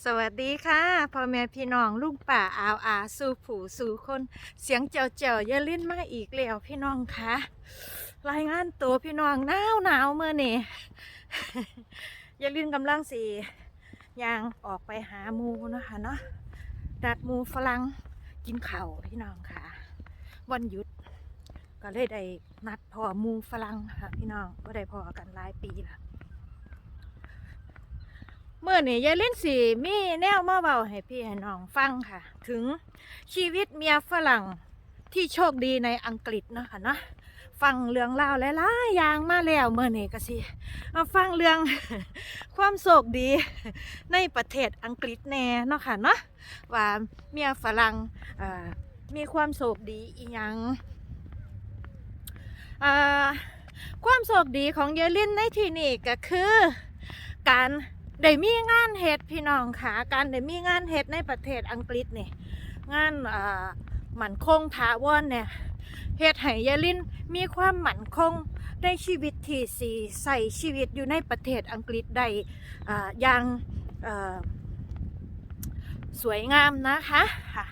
สวัสดีค่ะพ่อแม่พี่น้องลุงป่าอาวอาสู่ผู้สู่คน เสียงเจ้าเจ้าอย่าลิ้นมาอีกแล้วพี่น้องคะรายงานตัวพี่น้องหนาวหนาวเมื่อนี่อย่าลิ้นกำลังสียางออกไปหาหมูนะคะเนาะดัดหมูฝรั่งกินเข่าพี่น้องค่ะ วันหยุด ก็เลยได้นัดพ่อหมูฝรั่งค่ะพี่น้องก็ได้พอกันหลายปีละ เมื่อนี่ยายล่นสีมีแนวมาเบาให้พี่ให้น้องฟังค่ะ ถึงชีวิตเมียฝรั่งที่โชคดีในอังกฤษเนาะค่ะเนาะฟังเรื่องราวหลายๆอย่างมาแล้วเมื่อนี่ก็สิมาฟังเรื่องความโชคดีในประเทศอังกฤษแน่เนาะค่ะเนาะว่าเมียฝรั่งมีความโชคดีอีหยังอ่าความโชคดีของยายลินในที่นี้ก็คือ การ ได้มีงานเฮ็ดพี่น้องค่ะการได้มีงานเฮ็ดในประเทศอังกฤษนี่งานหมั่นคงถาวรเนี่ยเฮ็ดให้ยายลินมีความหมั่นคงในชีวิตที่สีใส่ชีวิตอยู่ในประเทศอังกฤษได้ออย่างสวยงามนะคะค่ะ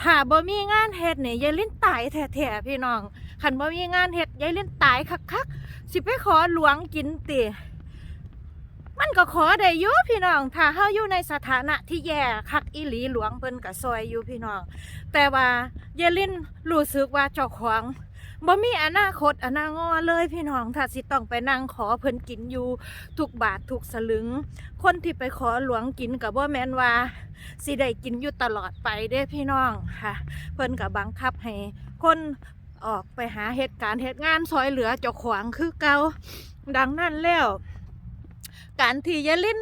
ถ้าบ่มีงานเฮ็ดเนี่ยยายลินตายแท้ๆพี่น้องคันบ่มีงานเฮ็ดยายลินตายคักๆสิไปขอหลวงกินติ ก็ขอได้อยู่พี่น้อง ถ้าเฮาอยู่ในสถานะที่แย่คักอีหลีหลวงเพิ่นก็ซอยอยู่พี่น้อง แต่ว่าเยลินรู้สึกว่าเจ้าของบ่มีอนาคตอนางอเลยพี่น้องถ้าสิต้องไปนั่งขอเพิ่นกินอยู่ทุกบาททุกสลึง คนที่ไปขอหลวงกินก็บ่แม่นว่าสิได้กินอยู่ตลอดไปเด้พี่น้องค่ะ เพิ่นก็บังคับให้คนออกไปหาเหตุการณ์เหตุงานซอยเหลือเจ้าของคือเก่าดังนั้นแล้ว การที่ยายลิน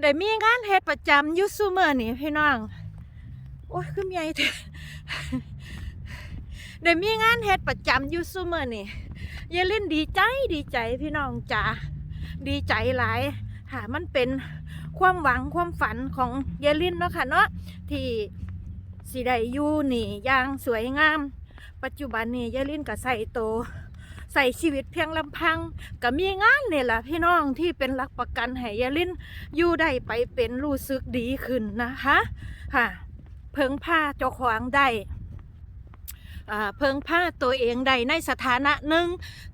ได้มีงานเฮ็ดประจำอยู่ซูเมอร์นี่พี่น้อง โอ้ยคือใหญ่แท้ได้มีงานเฮ็ดประจำอยู่ซูเมอร์นี่ยายลินดีใจดีใจพี่น้องจ๋าดีใจหลายค่ะมันเป็นความหวังความฝันของยายลินเนาะค่ะเนาะที่สิได้อยู่นี่อย่างสวยงาม ปัจจุบันนี้ยายลินก็ใส่โต ใส่ชีวิตเพียงลำพังก็มีงานเนี่ยแหละพี่น้องที่เป็นหลักประกันให้ยาลินอยู่ได้ไปเป็นรู้สึกดีขึ้นนะคะค่ะเพิงผ้าเจ้าของได้เพิงผ้าตัวเองได้ในสถานะหนึ่ง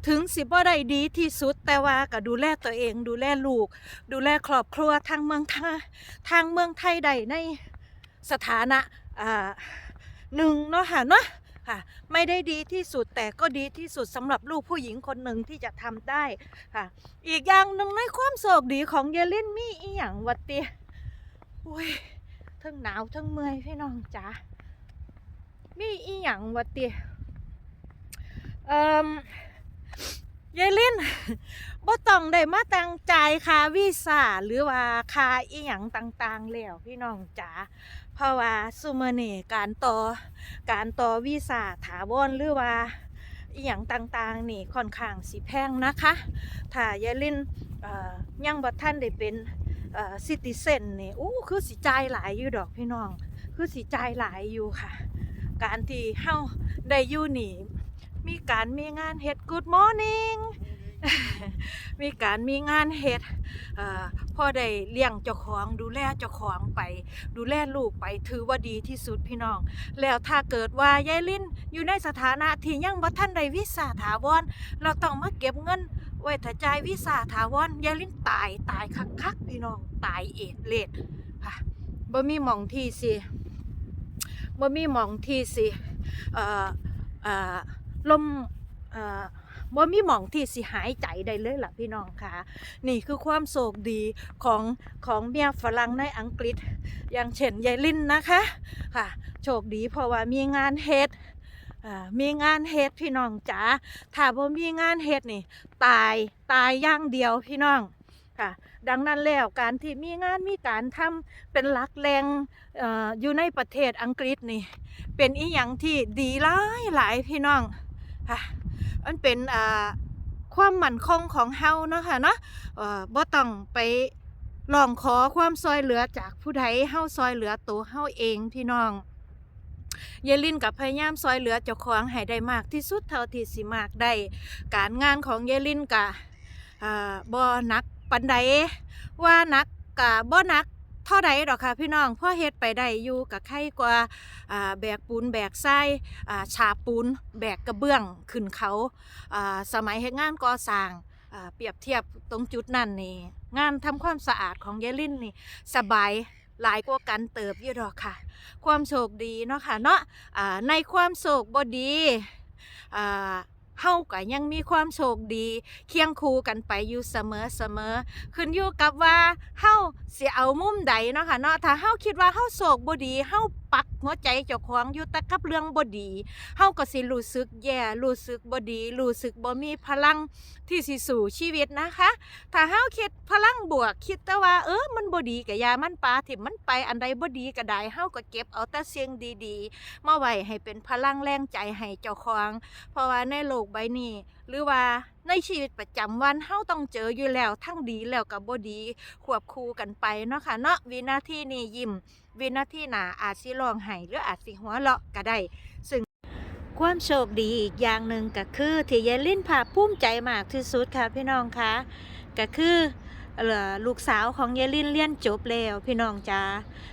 ถึงสิบ่ได้ดีที่สุดแต่ว่าก็ดูแลตัวเอง ดูแลลูก ดูแลครอบครัวทางเมืองไทยทางเมืองไทยได้ในสถานะหนึ่งเนาะค่ะเนาะ ค่ะ ไม่ได้ดีที่สุดแต่ก็ดีที่สุดสำหรับลูกผู้หญิงคนหนึ่งที่จะทำได้ค่ะ อีกอย่างหนึ่งในความโศกดีของเยลินมีอีหยังวัดเตียอุ้ยทั้งหนาวทั้งเมื่อยพี่น้องจ๋ามีอีหยังวัดเตียเอ่ มเยลินบ่ต้องได้มาตั้งใจายค่าวีซ่าหรือว่าค่าอีหยังต่างๆแล้วพี่น้องจ๋าเพราะว่าซูเมอร์นี่การต่อการต่อวีซ่าถาวรหรือว่าอหย่างต่างๆ นี่ค่อนข้างสิแพงนะคะถ้ายายลินยังบ่ท่านได้เป็นซิติเซนนี่อู้คือสิจ่ายหลายอยู่ดอกพี่น้อง คือสิจ่ายหลายอยู่ค่ะ การที่เฮาได้อยู่นี่ มีการมีงานเฮ็ด Good Morning มีการมีงานเฮ็ดเอ่อได้เลี้ยงเจ้าของดูแลเจ้าของไป ดูแลลูกไปถือว่าดีที่สุดพี่น้อง แล้วถ้าเกิดว่ายายลินอยู่ในสถานะที่ยังบ่ทันได้วีซ่าถาวรเราต้องมาเก็บเงิน ไว้ถ้าจ่ายวีซ่าถาวรยายลินตายตายคักๆพี่น้องตายเอดเลดค่ะบ่มีหม่องที่สิบ่มีหม่องที่สิเอ่อเอ่อ ลมเอ่อบ่มีหม่องที่สิหายใจได้เลยล่ะพี่น้องค่ะ นี่คือความโศกดีของของเมียฝรั่งในอังกฤษ อย่างเช่นยายลินนะคะค่ะ โชคดีเพราะว่ามีงานเฮ็ดมีงานเฮ็ดพี่น้องจ๋าถ้าบ่มีงานเฮ็ดนี่ ตายตายย่างเดียวพี่น้องค่ะ ดังนั้นแล้วการที่มีงานมีการทำเป็นหลักแรงเอ่ออยู่ในประเทศอังกฤษนี่ เป็นอีหยังที่ดีหลายหลายพี่น้อง ค่ะมันเป็นอ่าความมั่นคงของเฮาเนาะค่ะเนาะบ่ต้องไปลองขอความซอยเหลือจากผู้ใดเฮาซอยเหลือตัวเฮาเองพี่น้องเยลินกับพยายามซอยเหลือเจ้าของให้ได้มากที่สุดเท่าที่สิมากได้การงานของเยลินกะอ่าบ่นักปันใดว่านักกะบ่นัก เท่าใดดอกค่ะพี่น้องพ่อเฮ็ดไปได้อยู่กับใครกว่าแบกปูนแบกทรายอ่าฉาปูน แบกกระเบื้องขึ้นเขาสมัยเฮ็ดงานก่อสร้างเปรียบเทียบตรงจุดนั้นนี่งานทำความสะอาดของยายลินนี่สบายหลายกว่ากันเติบอยู่ดอกค่ะ ความโชคดีเนาะค่ะเนาะในความโชคบ่ดีอ่า เฮาก็ยังมีความโชคดี เคียงคู่กันไปอยู่เสมอเสมอขึ้นอยู่กับว่าเฮาสิเอามุมใดเนาะค่ะเนาะถ้าเฮาคิดว่าเฮาโชคบ่ดีเฮา ปักหัวใจเจ้าของอยู่แต่กับเรื่องบ่ดีเฮาก็สิรู้สึกแย่รู้สึกบ่ดีรู้สึกบ่มีพลังที่สิสู่ชีวิตนะคะ ถ้าเฮาคิดพลังบวกคิดแต่ว่าเออมันบ่ดีก็อย่ามันปาถิ่มมันไปอันใดบ่ดีก็ได้เฮาก็เก็บเอาแต่เสียงดีๆ มาไว้ให้เป็นพลังแรงใจให้เจ้าของ เพราะว่าในโลกใบนี้หรือว่าในชีวิตประจำวันเฮาต้องเจออยู่แล้วทั้งดีแล้วกับบ่ดีควบคู่กันไปเนาะค่ะเนาะวินาทีนี้ยิ้ม วินาทีหนาอาจสิร้องไห้หรืออาจสิหัวเราะก็ได้ ซึ่งความโชคดีอีกอย่างหนึ่งก็คือที่ยายลินภาคภูมิใจมากที่สุดค่ะพี่น้องคะก็คือลูกสาวของยายลินเรียนจบแล้วพี่น้องจ้า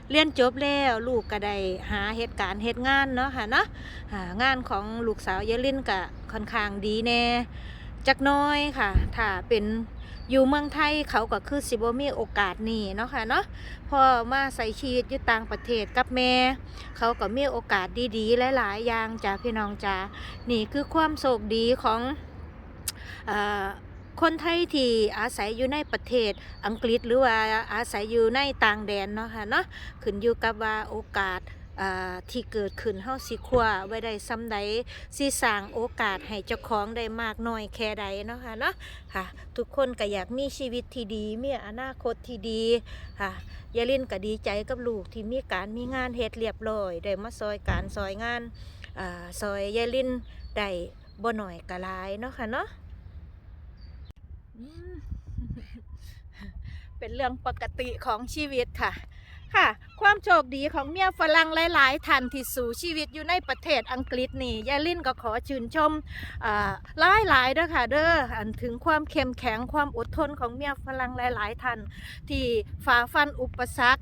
เรียนจบแล้วลูกก็ได้หาเหตุการณ์เหตุงานเนาะค่ะเนาะหางานของลูกสาวยายลินก็ค่อนข้างดีแน่จักน้อยค่ะ ถ้าเป็น อยู่เมืองไทยเขาก็คือสิบ่มีโอกาสนี่เนาะค่ะเนาะพอมาใส่ชีวิตอยู่ต่างประเทศกับแม่ เขาก็มีโอกาสดีๆ หลายๆอย่างจ้าพี่น้องจ้านี่คือความโชคดีของอคนไทยที่อาศัยอยู่ในประเทศอังกฤษหรือว่าอาศัยอยู่ในต่างแดนเนาะค่ะเนาะขึ้นอยู่กับว่าโอกาส ที่เกิดขึ้นเฮาสิคว้าไว้ได้ซ้ำใดสิสร้างโอกาสให้เจ้าของได้มากน้อยแค่ใดเนาะค่ะเนาะค่ะ ทุกคนก็อยากมีชีวิตที่ดีมีอนาคตที่ดีค่ะยายลินก็ดีใจกับลูกที่มีการมีงานเฮ็ดเรียบร้อยได้มาซอยการซอยงานอ่าซอยยายลินได้บ่หน่อยก็หลายเนาะค่ะเนาะเป็นเรื่องปกติของชีวิตค่ะ ค่ะ ความโชคดีของเมียฝรั่งหลาย ๆท่านที่สู่ชีวิตอยู่ในประเทศอังกฤษนี่ยายลินก็ขอชื่นชมอ่าหลายหลายๆเด้อค่ะเด้ออันถึงความเข้มแข็งความอดทนของเมียฝรั่งหลาย ๆท่านที่ฝ่าฟันอุปสรรค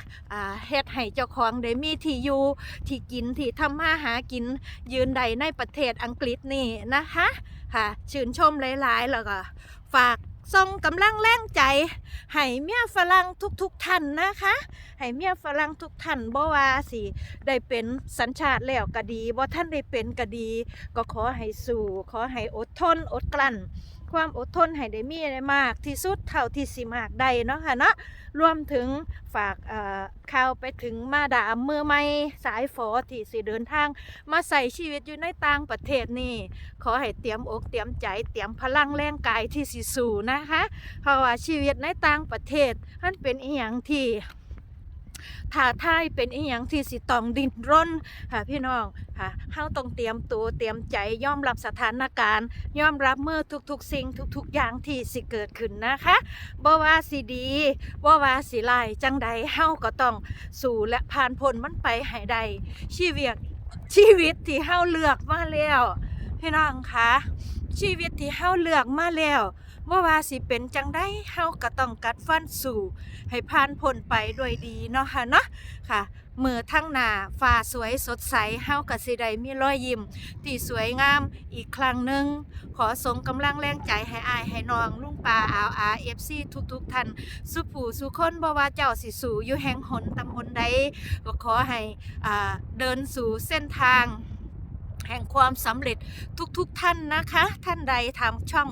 เฮ็ดให้เจ้าของได้มีที่อยู่ที่กินที่ทำมาหากินยืนใดในประเทศอังกฤษนี่นะคะค่ะชื่นชมหลาย ๆ แล้วก็ฝาก ส่งกำลังแรงใจให้เมียฝรั่งทุกๆท่านนะคะให้เมียฝรั่งทุกท่านบ่ว่าสิได้เป็นสัญชาติแล้วก็ดีบ่ท่านได้เป็นก็ดี ก็ขอให้สู้ขอให้อดทนอดกลั้น ความอดทนให้ได้มีได้มาก ที่สุดเท่าที่สิมากได้เนาะค่ะเนาะรวมถึงฝากข่าวไปถึงมาดามมือใหม่สายฝอที่สิเดินทาง มาใส่ชีวิตอยู่ในต่างประเทศนี่ขอให้เตรียมอกเตรียมใจเตรียมพลังแรงกายที่สิสู้นะคะ เพราะว่าชีวิตในต่างประเทศมันเป็นอีหยังที่ ท้าทายเป็นอีหยังที่สิต้องดิ้นร่นค่ะพี่น้องค่ะเฮาต้องเตรียมตัวเตรียมใจยอมรับสถานการณ์ยอมรับเมื่อทุกๆ สิ่งทุกๆ อย่างที่สิเกิดขึ้นนะคะบ่ว่าสิดีบ่ว่าสิร้ายจังใดเฮาก็ต้องสู้และผ่านพ้นมันไปให้ได้ชีวิตชีวิตที่เฮาเลือกมาแล้ว พี่น้องคะชีวิตที่เฮาเลือกมาแล้วว่าว่าสิเป็นจังได้เฮาก็ต้องกัดฟันสู่ ให้ผ่านพ้นไปด้วยดีเนาะค่ะเนาะค่ะมือทั้งหน้าฟ้าสวยสดใสเฮาก็สิได้มีรอยยิ้มที่สวยงามอีกครั้งหนึ่งขอส่งกำลังแรงใจให้อายให้น้องลุงปาอาวอาเอฟซีทุกๆท่านสุผู้สุคนบ่ว่าเจ้าสิสู่อยู่แห่งหนตำบลใดก็ขอให้อ่าเดินสู่เส้นทาง แห่งความสำเร็จทุกๆทท่านนะคะ ท่านใดทำช่อง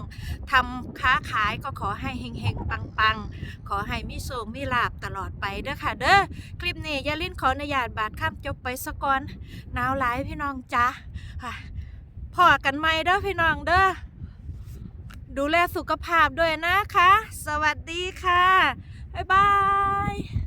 ทำค้าขายก็ขอให้เฮงๆ ปังๆ ขอให้มีโชคมีลาบตลอดไปเด้อค่ะ เด้อคลิปนี้ยาลินขออนุญาตบาดข้ามจบไปสะก่อนหนาวหลายพี่น้องจ้าพอกันไหมเด้อพี่น้องเด้อดูแลสุขภาพด้วยนะคะ สวัสดีค่ะ บ๊ายบาย